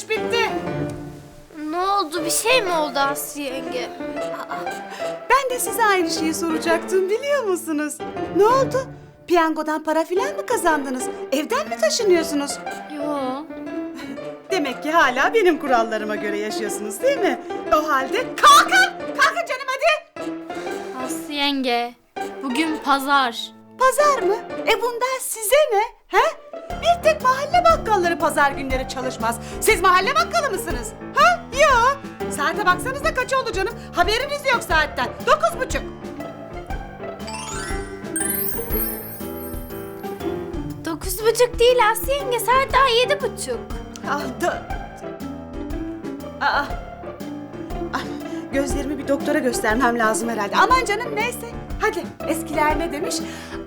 iş bitti. Ne oldu? Bir şey mi oldu Aslı yenge? Ben de size aynı şeyi soracaktım biliyor musunuz? Ne oldu? Piyangodan para filan mı kazandınız? Evden mi taşınıyorsunuz? Yo. Demek ki hala benim kurallarıma göre yaşıyorsunuz değil mi? O halde kalkın! Kalkın canım hadi! Aslı yenge. Bugün pazar. Pazar mı? E bundan size ne? Mahalle bakkalları pazar günleri çalışmaz. Siz mahalle bakkalı mısınız? Ha? Yok. Saate baksanıza kaç oldu canım? Haberiniz yok saatten. Dokuz buçuk. Dokuz buçuk değil Aslı yenge. Saat daha yedi buçuk. Ah da... Aa. Ay, gözlerimi bir doktora göstermem lazım herhalde. Aman canım neyse. Hadi eskiler ne demiş?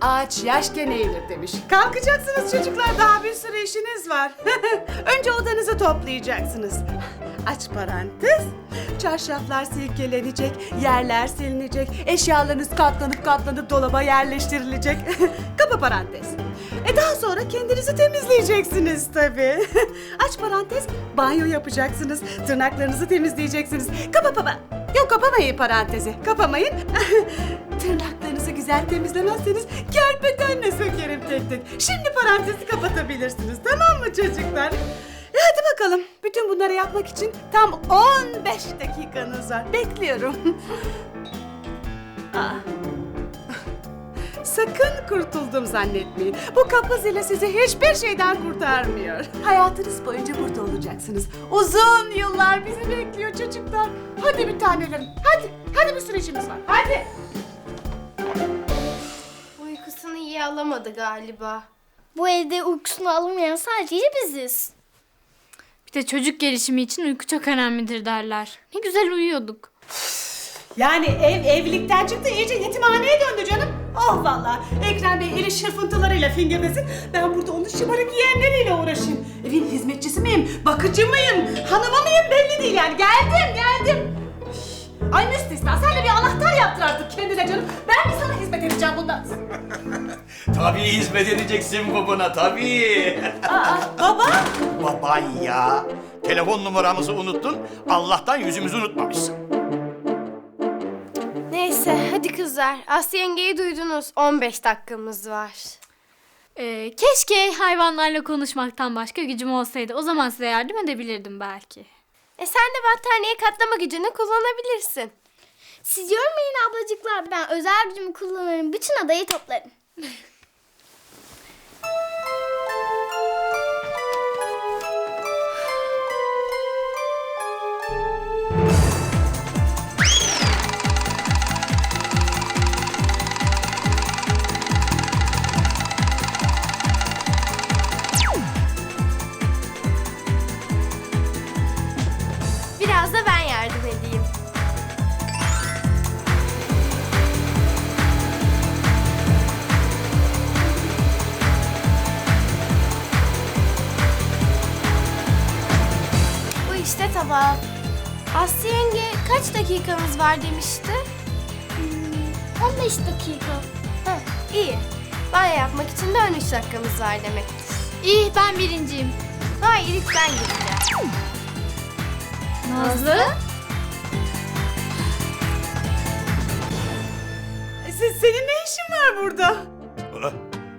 Ağaç yaşken eğilir demiş. Kalkacaksınız çocuklar daha bir sürü işiniz var. Önce odanızı toplayacaksınız. Aç parantez. Çarşaflar silkelenecek, yerler silinecek, eşyalarınız katlanıp katlanıp dolaba yerleştirilecek. Kapa parantez. E daha sonra kendinizi temizleyeceksiniz tabii. Aç parantez, banyo yapacaksınız, tırnaklarınızı temizleyeceksiniz. Kapa kapa. Yok kapamayın parantezi, kapamayın. Tırnaklarınızı güzel temizlemezseniz kerpetenle sökerim tek tek. Şimdi parantezi kapatabilirsiniz, tamam mı çocuklar? E hadi bakalım. Bütün bunları yapmak için tam 15 dakikanız var. Bekliyorum. Aa. Sakın kurtuldum zannetmeyin. Bu kapı zili sizi hiçbir şeyden kurtarmıyor. Hayatınız boyunca burada olacaksınız. Uzun yıllar bizi bekliyor çocuklar. Hadi bir tanelerim. Hadi. Hadi bir sürü işimiz var. Hadi. Uykusunu iyi alamadı galiba. Bu evde uykusunu alamayan sadece biziz. Bir de çocuk gelişimi için uyku çok önemlidir derler. Ne güzel uyuyorduk. Yani ev evlilikten çıktı iyice yetimhaneye döndü canım. Oh vallahi Ekrem Bey eli şırfıntılarıyla fingirdesin. Ben burada onun şımarık yeğenleriyle uğraşayım. Evin hizmetçisi miyim, bakıcı mıyım, hanımı mıyım belli değil yani. Geldim geldim. Ay müstesna sen bir anahtar yaptır artık kendine canım. Ben mi sana hizmet edeceğim bundan? Tabii hizmet edeceksin babana tabii. Aa, baba. Baban ya. Telefon numaramızı unuttun. Allah'tan yüzümüzü unutmamışsın. Neyse hadi kızlar. Aslı yengeyi duydunuz. 15 dakikamız var. Ee, keşke hayvanlarla konuşmaktan başka gücüm olsaydı. O zaman size yardım edebilirdim belki. E sen de battaniye katlama gücünü kullanabilirsin. Siz yormayın ablacıklar ben özel gücümü kullanırım bütün adayı toplarım. dakikamız var demişti? 15 dakika. Heh, iyi. Banyo yapmak için de 13 dakikamız var demektir. İyi ben birinciyim. Hayır ilk ben gideceğim. Nazlı? Siz, senin ne işin var burada? Ulan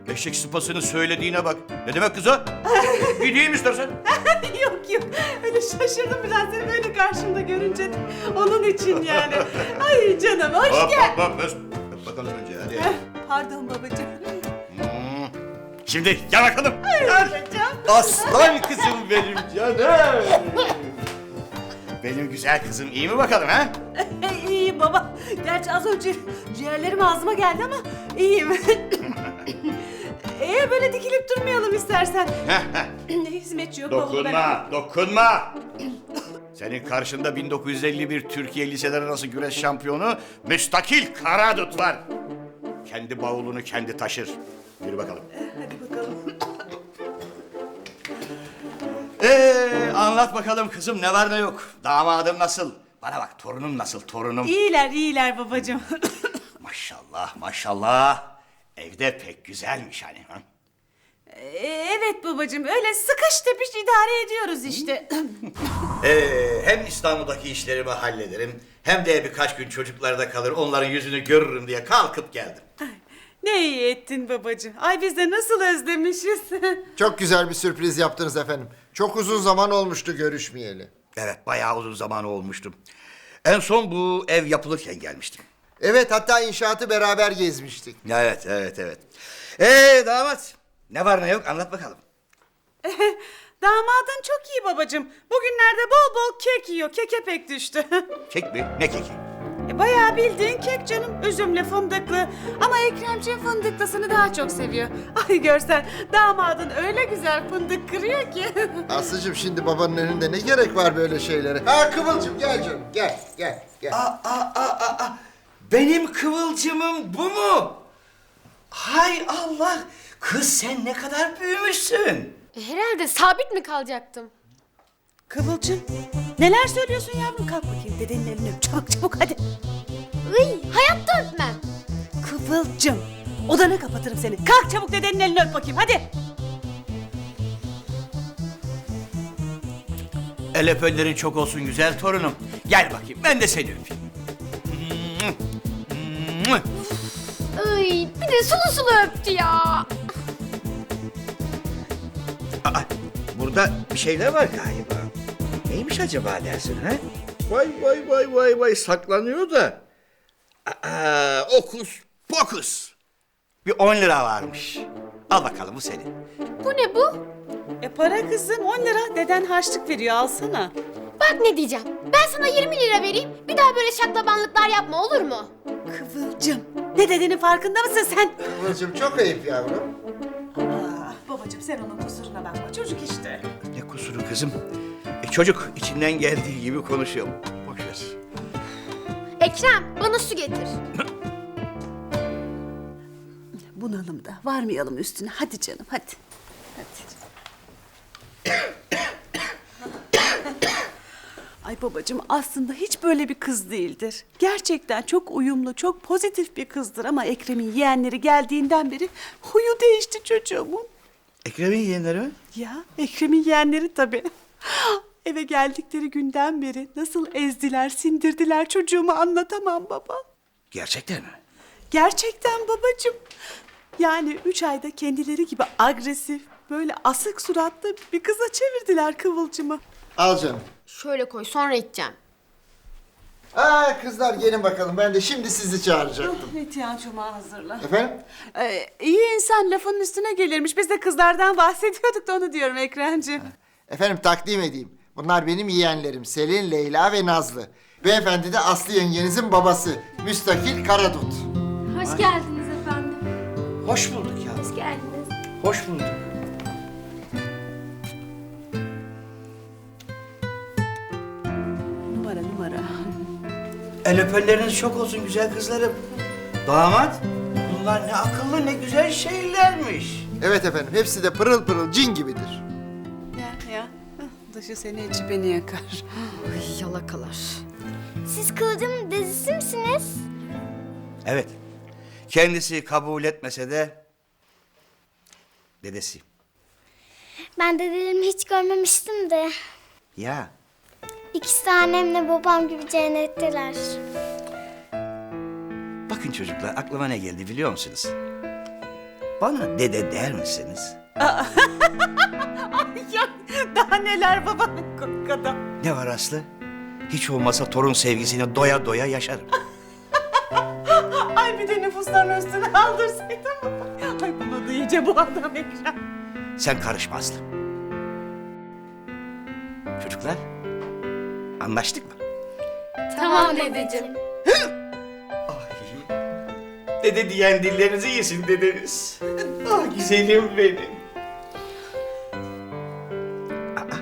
eşek sıpasının söylediğine bak. Ne demek kız o? Gideyim istersen. yok. Öyle şaşırdım biraz seni böyle karşımda görünce. Onun için yani. Ay canım hoş Hop gel. hop hop. Öp bakalım önce hadi. Heh, Pardon babacığım. Hmm. Şimdi gel bakalım. Gel. Babacığım. Aslan kızım benim canım. Benim güzel kızım iyi mi bakalım ha? iyiyim baba. Gerçi az önce ciğerlerim ağzıma geldi ama iyiyim. Ee böyle dikilip durmayalım istersen. ne hizmetçi yok bavulu ben- dokunma, dokunma. Senin karşında 1951 Türkiye Liseler Arası Güreş Şampiyonu Müstakil Karadut var. Kendi bavulunu kendi taşır. Yürü bakalım. Hadi bakalım. Ee, anlat bakalım kızım ne var ne yok. Damadım nasıl? Bana bak torunum nasıl torunum? İyiler iyiler babacığım. Maşallah maşallah. Evde pek güzelmiş hani. Ha? Ee, evet babacığım öyle sıkış tepiş idare ediyoruz işte. Ee, hem İstanbul'daki işlerimi hallederim hem de birkaç gün çocuklarda kalır onların yüzünü görürüm diye kalkıp geldim. ne iyi ettin babacığım. Ay biz de nasıl özlemişiz. Çok güzel bir sürpriz yaptınız efendim. Çok uzun zaman olmuştu görüşmeyeli. Evet bayağı uzun zaman olmuştum. En son bu ev yapılırken gelmiştim. Evet hatta inşaatı beraber gezmiştik. Evet evet evet. Ee damat ne var ne yok anlat bakalım. Damadın çok iyi babacığım. Bugünlerde bol bol kek yiyor. Keke pek düştü. Kek mi? Ne keki? E, Bayağı bildiğin kek canım. Üzümlü fındıklı. Ama Ekremciğim fındıklısını daha çok seviyor. Ay görsen damadın öyle güzel fındık kırıyor ki. Aslıcığım şimdi babanın önünde ne gerek var böyle şeylere? Ha Kıvılcım gel canım gel gel gel. Aa, aa, aa, aa. Benim kıvılcımım bu mu? Hay Allah! Kız sen ne kadar büyümüşsün. E, herhalde sabit mi kalacaktım? Kıvılcım neler söylüyorsun yavrum? Kalk bakayım dedenin elini öp. Çabuk çabuk hadi. Iy, hayatta öpmem. Kıvılcım odana kapatırım seni. Kalk çabuk dedenin elini öp bakayım hadi. El öpenlerin çok olsun güzel torunum. Gel bakayım ben de seni öpeyim. Iy, bir de sulu sulu öptü ya. Aa, burada bir şeyler var galiba. Neymiş acaba dersin ha? Vay vay vay vay vay saklanıyor da. Aa, okus pokus. Bir 10 lira varmış. Al bakalım bu senin. Bu ne bu? E para kızım 10 lira deden harçlık veriyor alsana. Bak ne diyeceğim. Ben sana 20 lira vereyim. Bir daha böyle şaklabanlıklar yapma olur mu? Kıvılcım ne dediğinin farkında mısın sen? Kıvılcım çok ayıp yavrum. Babacığım sen onun kusuruna bakma çocuk işte. Ne kusuru kızım? E, çocuk içinden geldiği gibi konuşuyor. Boş ver. Ekrem bana su getir. Bunalımda varmayalım üstüne hadi canım hadi. Hadi. Ay babacığım aslında hiç böyle bir kız değildir. Gerçekten çok uyumlu, çok pozitif bir kızdır ama Ekrem'in yeğenleri geldiğinden beri huyu değişti çocuğumun. Ekrem'in yeğenleri mi? Ya Ekrem'in yeğenleri tabii. Eve geldikleri günden beri nasıl ezdiler, sindirdiler çocuğumu anlatamam baba. Gerçekten mi? Gerçekten babacığım. Yani üç ayda kendileri gibi agresif, böyle asık suratlı bir kıza çevirdiler Kıvılcım'ı. Al canım. Şöyle koy sonra içeceğim. Aa kızlar gelin bakalım ben de şimdi sizi çağıracaktım. İhtiyancımı hazırla. Efendim? Ee, iyi insan lafının üstüne gelirmiş. Biz de kızlardan bahsediyorduk da onu diyorum Ekrem'ciğim. Efendim takdim edeyim. Bunlar benim yeğenlerim Selin, Leyla ve Nazlı. Beyefendi de Aslı yengenizin babası Müstakil Karadut. Hoş geldiniz efendim. Hoş bulduk ya. Hoş geldiniz. Hoş bulduk. Numara. El öpenleriniz çok olsun güzel kızlarım. Damat, bunlar ne akıllı ne güzel şeylermiş. Evet efendim hepsi de pırıl pırıl cin gibidir. Ya ya. Dışı seni içi beni yakar. Ay yalakalar. Siz Kıvılcım'ın dedesi misiniz? Evet, kendisi kabul etmese de dedesi. Ben dedelerimi hiç görmemiştim de. Ya, İkisi de annemle babam gibi cennetteler. bakın çocuklar aklıma ne geldi biliyor musunuz? Bana dede der misiniz? ya daha neler baba kadar. Ne var Aslı? Hiç olmasa torun sevgisini doya doya yaşarım. Ay bir de nüfusların üstüne aldırsaydım. Ay bunu da iyice bu adam Ekrem. Sen karışma Aslı. Çocuklar, anlaştık mı? Tamam dedeciğim. Dede diyen dillerinizi yesin dedeniz. Ah güzelim benim. Aa,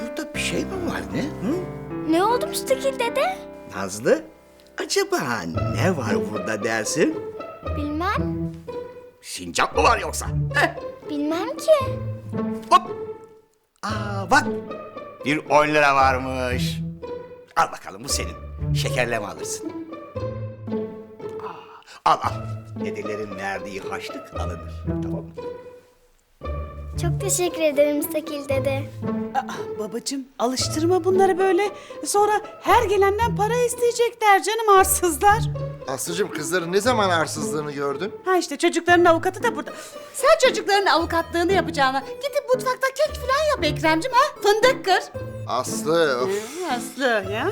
burada bir şey mi var ne? Hı? Ne oldu müstakil dede? Nazlı, acaba ne var burada dersin? Bilmem. Sincap mı var yoksa? Heh, Bilmem ki. hop. Aa bak, bir on lira varmış. Al bakalım bu senin. Şekerleme alırsın. Aa, al al. Dedelerin verdiği haçlık alınır. Tamam mı? Çok teşekkür ederim Müstakil dede. Aa, babacığım alıştırma bunları böyle. Sonra her gelenden para isteyecekler canım arsızlar. Aslıcığım kızların ne zaman arsızlığını gördün? Ha işte çocukların avukatı da burada. Sen çocukların avukatlığını yapacağına gidip mutfakta kek falan yap Ekrem'cim ha. Fındık kır. Aslı of. Aslı ya.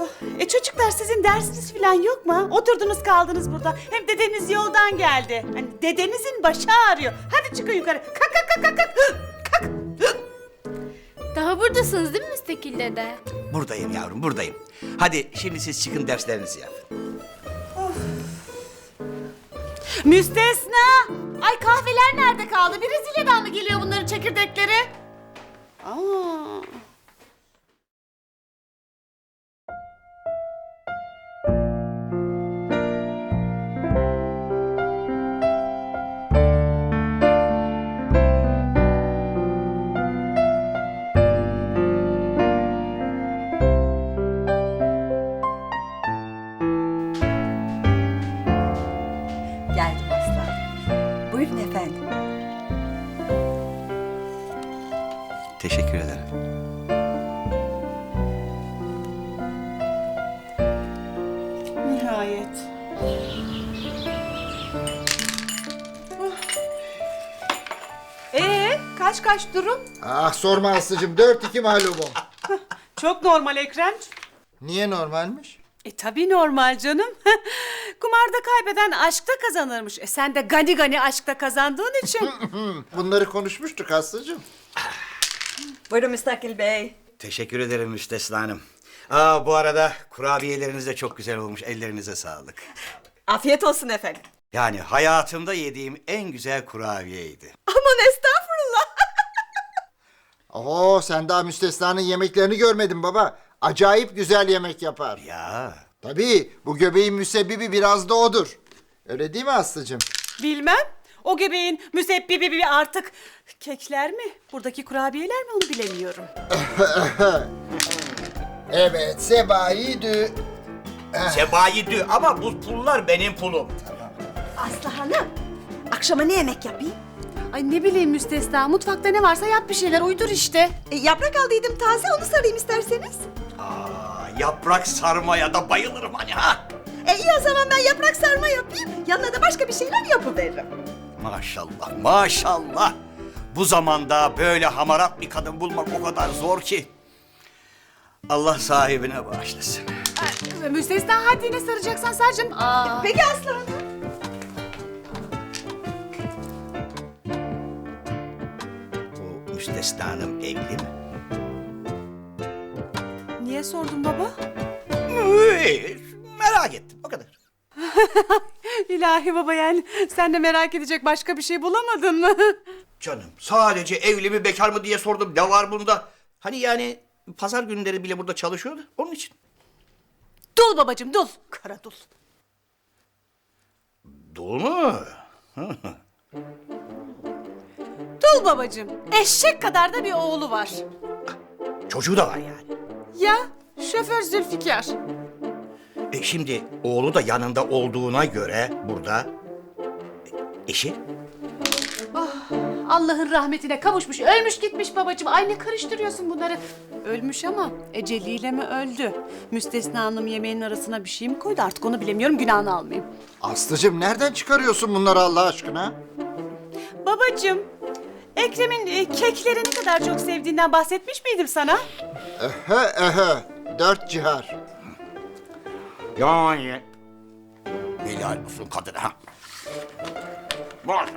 Oh, E çocuklar sizin dersiniz falan yok mu? Oturdunuz kaldınız burada. Hem dedeniz yoldan geldi. Hani dedenizin başı ağrıyor. Hadi çıkın yukarı. Kalk kalk kalk kalk. kalk. Daha buradasınız değil mi Müstakil dede? Buradayım yavrum buradayım. Hadi şimdi siz çıkın derslerinizi yapın. Müstesna! Ay kahveler nerede kaldı? Brezilya'dan mı geliyor bunların çekirdekleri? Aa. Kaç durum? Ah sorma Aslıcığım 4-2 mağlubum. Çok normal Ekrem. Niye normalmiş? E tabii normal canım. Kumarda kaybeden aşkta kazanırmış. E sen de gani gani aşkta kazandığın için. Bunları konuşmuştuk Aslıcığım. Buyurun Müstakil Bey. Teşekkür ederim Müstesna Hanım. Aa, bu arada kurabiyeleriniz de çok güzel olmuş. Ellerinize sağlık. Afiyet olsun efendim. Yani hayatımda yediğim en güzel kurabiyeydi. Aman estağfurullah. Oo sen daha müstesnanın yemeklerini görmedin baba. Acayip güzel yemek yapar. Ya Tabii bu göbeğin müsebbibi biraz da odur. Öyle değil mi Aslıcığım? Bilmem. O göbeğin müsebbibi bir artık kekler mi? Buradaki kurabiyeler mi onu bilemiyorum. Evet sebayidü. sebayidü ama bu pullar benim pulum. Aslı Hanım. Akşama ne yemek yapayım? Ay ne bileyim müstesna. Mutfakta ne varsa yap bir şeyler uydur işte. E, yaprak aldıydım taze onu sarayım isterseniz. Aa, yaprak sarmaya da bayılırım hani ha. E iyi o zaman ben yaprak sarma yapayım. Yanına da başka bir şeyler yapıveririm. Maşallah maşallah. Bu zamanda böyle hamarat bir kadın bulmak o kadar zor ki. Allah sahibine bağışlasın. Ay, müstesna hadi ne saracaksan sar canım. Aa. Peki Aslı Hanım. Müstesna hanım evli mi? Niye sordun baba? Ee, merak ettim o kadar. İlahi baba yani sen de merak edecek başka bir şey bulamadın mı? Canım sadece evli mi bekar mı diye sordum. Ne var bunda? Hani yani pazar günleri bile burada çalışıyordu. Onun için. dul babacığım dul. Kara dul. Dul mu? Dul babacığım. Eşek kadar da bir oğlu var. Çocuğu da var yani. Ya şoför Zülfikar. E şimdi oğlu da yanında olduğuna göre burada e, eşi Allah'ın rahmetine kavuşmuş, ölmüş gitmiş babacığım. Ay ne karıştırıyorsun bunları? Ölmüş ama eceliyle mi öldü? Müstesna Hanım yemeğin arasına bir şey mi koydu? Artık onu bilemiyorum, günahını almayayım. Aslıcığım nereden çıkarıyorsun bunları Allah aşkına? Babacığım, Ekrem'in e, kekleri ne kadar çok sevdiğinden bahsetmiş miydim sana? Ehe ehe. Dört cihar. Yani helal olsun kadına ha. Var.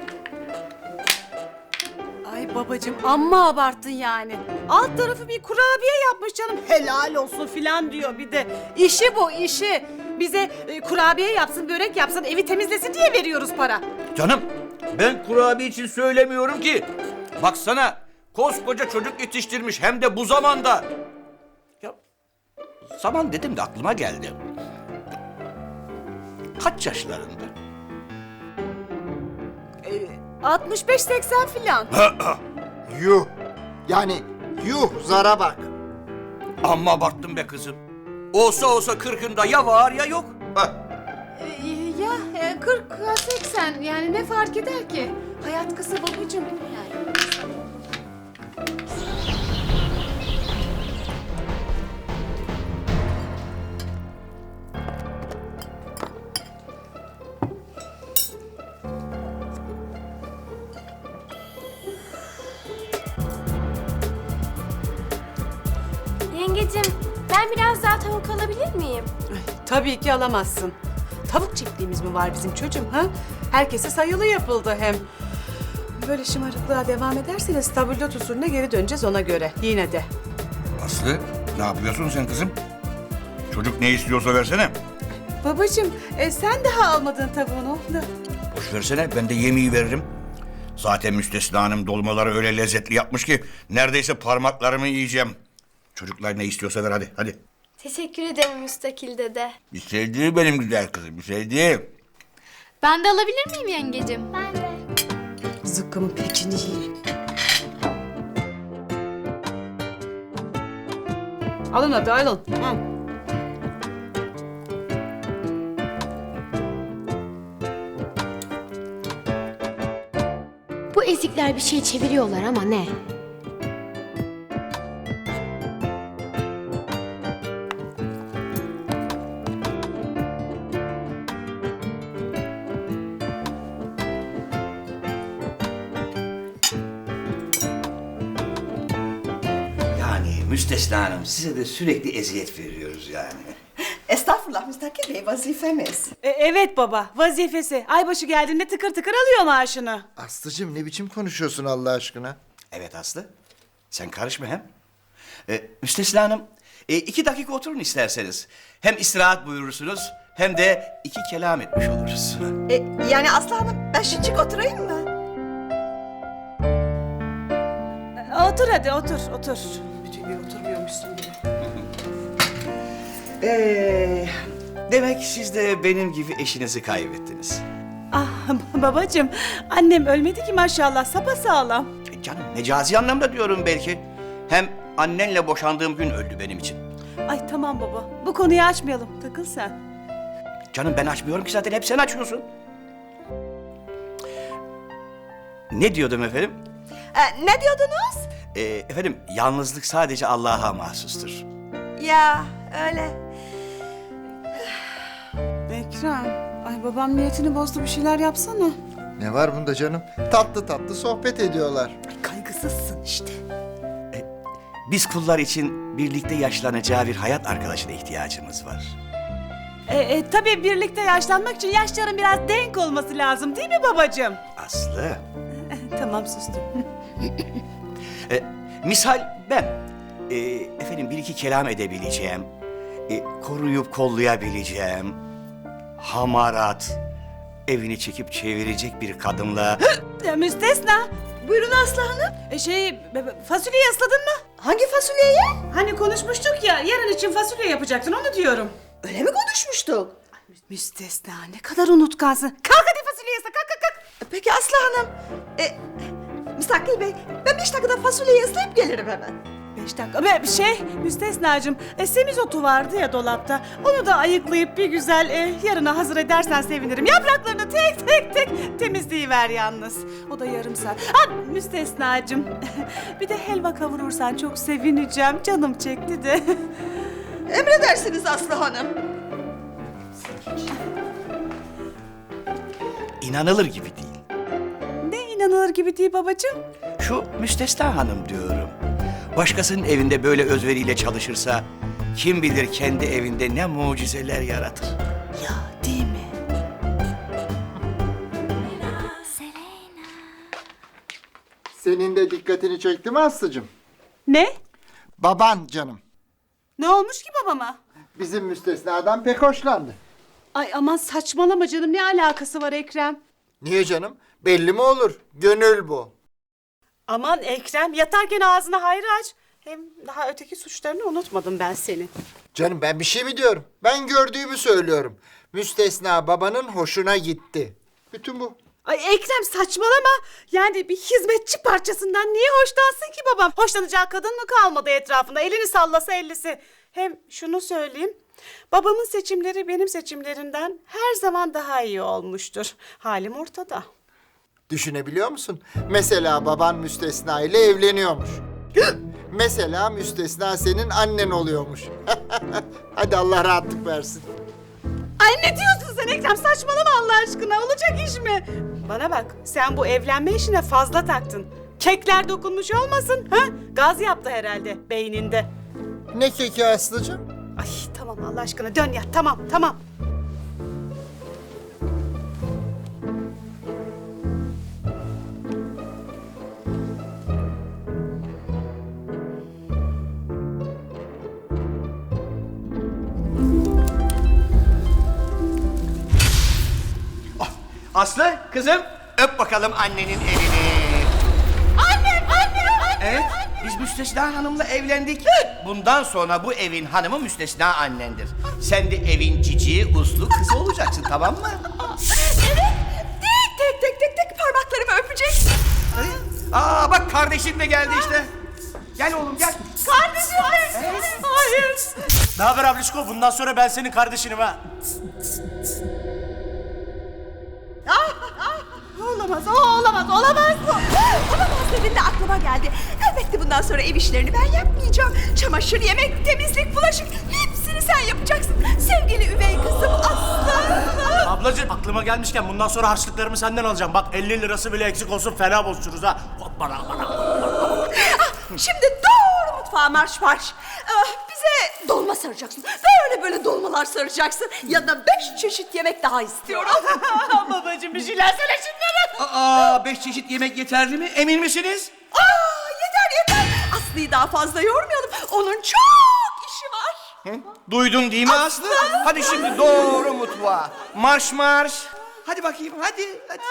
Ay babacığım amma abarttın yani. Alt tarafı bir kurabiye yapmış canım. Helal olsun filan diyor bir de. İşi bu işi. Bize e, kurabiye yapsın, börek yapsın, evi temizlesin diye veriyoruz para. Canım ben kurabiye için söylemiyorum ki. Baksana koskoca çocuk yetiştirmiş hem de bu zamanda. Ya zaman dedim de aklıma geldi. Kaç yaşlarında? 65-80 filan. Yuh. Yani yuh zara bak. Amma abarttım be kızım. Olsa olsa kırkında ya var ya yok. Hah. Yani 40 ya 80 yani ne fark eder ki? Hayat kısa babacığım yani. Yengecim ben biraz daha tavuk alabilir miyim? Tabii ki alamazsın. Tavuk çiftliğimiz mi var bizim çocuğum ha? Herkese sayılı yapıldı hem. Böyle şımarıklığa devam ederseniz tabulot usulüne geri döneceğiz ona göre. Yine de. Aslı ne yapıyorsun sen kızım? Çocuk ne istiyorsa versene. Babacığım e, sen daha almadın tavuğunu. Da. Boş versene ben de yemeği veririm. Zaten müstesna hanım dolmaları öyle lezzetli yapmış ki neredeyse parmaklarımı yiyeceğim. Çocuklar ne istiyorsa ver hadi hadi. Teşekkür ederim Müstakil dede. Bir şey değil benim güzel kızım bir şey değil. Ben de alabilir miyim yengecim? Ben de. Zıkkımın pekini yiyeyim. Alın hadi alın. Hı. Bu ezikler bir şey çeviriyorlar ama ne? Müstesna hanım size de sürekli eziyet veriyoruz yani. Estağfurullah Müstakil Bey vazifemiz. E, evet baba vazifesi. Aybaşı geldiğinde tıkır tıkır alıyor maaşını. Aslıcığım ne biçim konuşuyorsun Allah aşkına? Evet Aslı sen karışma hem. Ee, müstesna hanım e, iki dakika oturun isterseniz. Hem istirahat buyurursunuz hem de iki kelam etmiş oluruz. E, yani Aslı Hanım ben şıcık oturayım mı? E, Otur hadi otur otur. Bütün gün oturmuyormuşsun gibi. Ee, demek siz de benim gibi eşinizi kaybettiniz. Ah babacığım annem ölmedi ki maşallah sapasağlam. E, canım mecazi anlamda diyorum belki. Hem annenle boşandığım gün öldü benim için. Ay tamam baba bu konuyu açmayalım takıl sen. Canım ben açmıyorum ki zaten hep sen açıyorsun. Ne diyordum efendim? E, ne diyordunuz? Ee, efendim yalnızlık sadece Allah'a mahsustur. Ya öyle. Ekrem ay babam niyetini bozdu bir şeyler yapsana. Ne var bunda canım? Tatlı tatlı sohbet ediyorlar. Kaygısızsın işte. Biz kullar için birlikte yaşlanacağı bir hayat arkadaşına ihtiyacımız var. E, e, tabii birlikte yaşlanmak için yaşların biraz denk olması lazım değil mi babacığım? Aslı, tamam sustum. e, misal ben e, efendim bir iki kelam edebileceğim, e, koruyup kollayabileceğim, hamarat, evini çekip çevirecek bir kadınla Ya, müstesna. Buyurun Aslı Hanım. E, şey fasulyeyi ısladın mı? Hangi fasulyeye? Hani konuşmuştuk ya yarın için fasulye yapacaksın onu diyorum. Öyle mi konuşmuştuk? Müstesna ne kadar unutkansın. Kalk hadi fasulye ısla kalk kalk kalk. Peki Aslı Hanım. E, Müstakil Bey ben beş dakikada fasulyeyi ıslayıp gelirim hemen. Beş dakika. Be, şey müstesnacığım e, semizotu vardı ya dolapta. Onu da ayıklayıp bir güzel e, yarına hazır edersen sevinirim. Yapraklarını tek tek tek temizleyiver yalnız. O da yarım saat. Ha müstesnacığım. bir de helva kavurursan çok sevineceğim. Canım çekti de. Emredersiniz Aslı Hanım. inanılır gibi değil. İnanılır gibi değil babacığım. Şu müstesna hanım diyorum. Başkasının evinde böyle özveriyle çalışırsa kim bilir kendi evinde ne mucizeler yaratır. Ya değil mi? Senin de dikkatini çekti mi Aslıcığım? Ne? Baban canım. Ne olmuş ki babama? Bizim müstesnadan pek hoşlandı. Ay aman saçmalama canım ne alakası var Ekrem? Niye canım? Belli mi olur? Gönül bu. Aman Ekrem yatarken ağzını hayır aç. Hem daha öteki suçlarını unutmadım ben senin. Canım ben bir şey mi diyorum? Ben gördüğümü söylüyorum. Müstesna babanın hoşuna gitti. Bütün bu. Ay Ekrem saçmalama. Yani bir hizmetçi parçasından niye hoşlansın ki babam? Hoşlanacağı kadın mı kalmadı etrafında? Elini sallasa ellisi. Hem şunu söyleyeyim. Babamın seçimleri benim seçimlerimden her zaman daha iyi olmuştur. Halim ortada. Düşünebiliyor musun? Mesela baban müstesna ile evleniyormuş. Mesela müstesna senin annen oluyormuş. Hadi Allah rahatlık versin. Ay ne diyorsun sen Ekrem? Saçmalama Allah aşkına. Olacak iş mi? Bana bak sen bu evlenme işine fazla taktın. Kekler dokunmuş olmasın. Ha? Gaz yaptı herhalde beyninde. Ne keki Aslı'cığım? Ay tamam Allah aşkına dön ya tamam tamam. Aslı kızım öp bakalım annenin elini. Annem, annem, annem. Evet, biz Müstesna Hanım'la evlendik. Bundan sonra bu evin hanımı Müstesna annendir. Sen de evin cici, uslu kızı olacaksın tamam mı? Tek tek tek tek tek parmaklarımı öpeceksin. Aa bak kardeşin de geldi işte. Gel oğlum gel. Kardeşim hayır. Hayır. Ne haber ablişko? Bundan sonra ben senin kardeşinim ha. Olamaz, o olamaz, olamaz bu. Olamaz dedin de aklıma geldi. Elbette bundan sonra ev işlerini ben yapmayacağım. Çamaşır, yemek, temizlik, bulaşık hepsini sen yapacaksın. Sevgili üvey kızım Aslı. Ablacığım aklıma gelmişken bundan sonra harçlıklarımı senden alacağım. Bak 50 lirası bile eksik olsun fena bozuşuruz ha. Hoppala bana. Şimdi doğru mutfağa marş marş. Ah, bize dolma saracaksın. Böyle böyle dolmalar saracaksın. Yanına beş çeşit yemek daha istiyorum. Babacığım bir şeyler söyle şunlara. Aa beş çeşit yemek yeterli mi? Emin misiniz? Aa, yeter yeter. Aslı'yı daha fazla yormayalım. Onun çok işi var. Duydun değil mi Aslı? Hadi şimdi doğru mutfağa. Marş marş. Hadi bakayım hadi. hadi.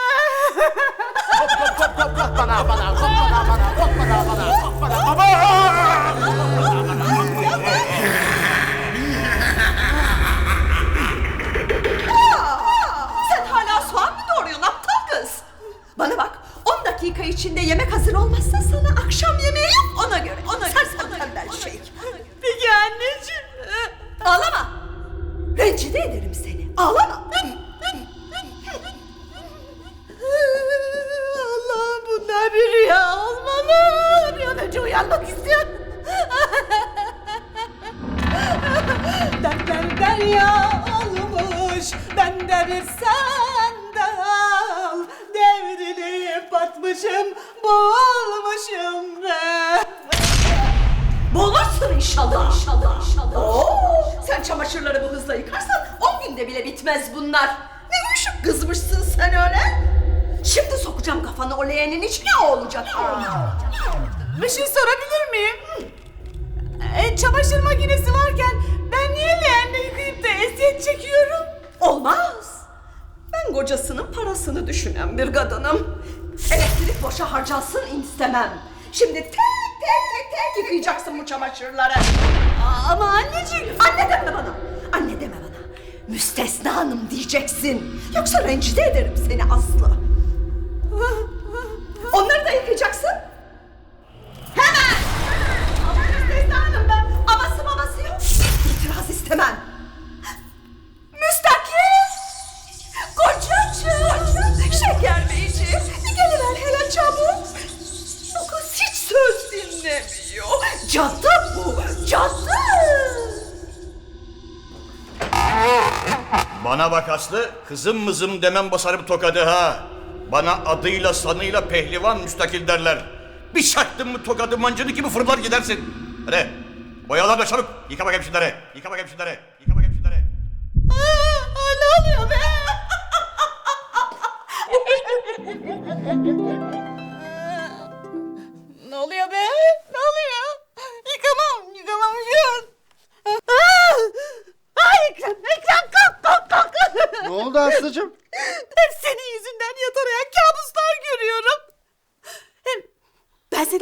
Sen hala soğan mı doğruyorsun aptal kız? Bana bak 10 dakika içinde yemek hazır olmazsa sana akşam yemeği yap ona göre. Ona göre. Sen tembel şey. Peki anneciğim. Ağlama. Rencide ederim seni. Ağlama. Bunlar bir rüya olmalı. Bir an önce uyanmak istiyorum. Dertler derya olmuş. Ben de bir sandal. Devrilip batmışım. Boğulmuşum ben. Boğulursun inşallah. İnşallah. inşallah. Oo, sen çamaşırları bu hızla yıkarsan 10 günde bile bitmez bunlar. Ne uyuşuk kızmışsın sen öyle. Şimdi sokacağım kafanı o leğenin içine o olacak. Bir şey sorabilir miyim? E, çamaşır makinesi varken ben niye leğenle yıkayıp da eziyet çekiyorum? Olmaz. Ben kocasının parasını düşünen bir kadınım. Elektrik boşa harcansın istemem. Şimdi tek tek tek tek yıkayacaksın bu çamaşırları. Aa, Ama anneciğim. Anne deme bana. Anne deme bana. Müstesna hanım diyeceksin. Yoksa rencide ederim seni Aslı. Onları da yıkayacaksın. Hemen. Ama Müstesna hanım ben. Aması maması yok. İtiraz istemem. Müstakil. Kocacığım. Şeker beyciğim. Geliver hele çabuk. Bu kız hiç söz dinlemiyor. Cadı bu. Cadı. Bana bak Aslı, kızım mızım demem basarım tokadı ha. Bana adıyla sanıyla pehlivan müstakil derler. Bir çaktın mı tokadı mancını gibi fırlar gidersin. Hadi boyalar da çabuk. Yıka bakayım şunları. Yıka bakayım şunları. Yıka bakayım şunları. Aa, ne oluyor be?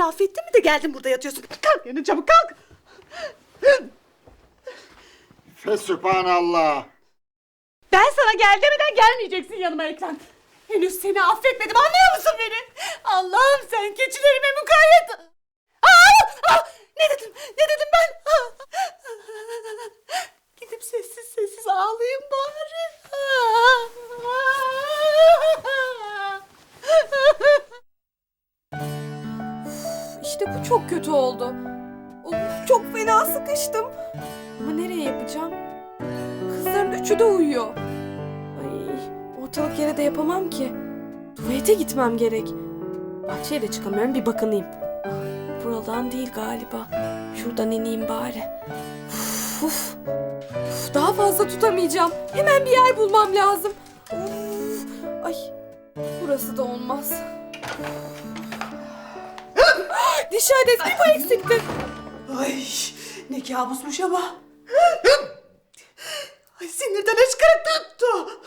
affettim mi de geldim burada yatıyorsun. Kalk yanı çabuk kalk. Fesübhanallah. Ben sana gel demeden gelmeyeceksin yanıma Ekrem. Henüz seni affetmedim anlıyor musun beni? Allah'ım sen keçilerime mukayyet. Sıkıştım. Ama nereye yapacağım? Kızların üçü de uyuyor. Ay, ortalık yere de yapamam ki. Tuvalete gitmem gerek. Bahçeye de çıkamıyorum bir bakınayım. Buradan değil galiba. Şuradan ineyim bari. Uf, uf. Uf, daha fazla tutamayacağım. Hemen bir yer bulmam lazım. Uf, ay burası da olmaz. Dışarıda bir bu eksikti. Ay ne kabusmuş ama. Ay sinirden hıçkırık tuttu.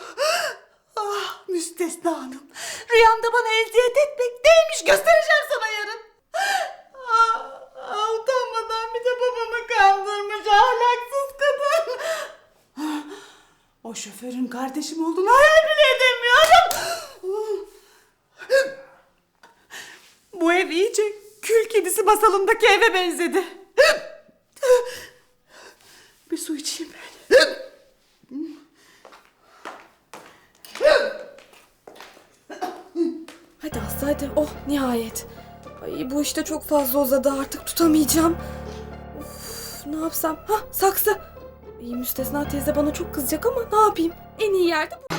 Ah müstesna hanım. Rüyamda bana eziyet etmek neymiş göstereceğim sana yarın. Ah, ah, utanmadan bir de babamı kandırmış ahlaksız kadın. O şoförün kardeşim olduğunu hayal bile edemiyorum. Bu ev iyice kül kedisi masalındaki eve benzedi. Bir su içeyim ben. Hadi. Oh nihayet. Ay bu işte çok fazla uzadı artık tutamayacağım. Of ne yapsam? Ha saksı. İyi müstesna teyze bana çok kızacak ama ne yapayım? En iyi yerde bu.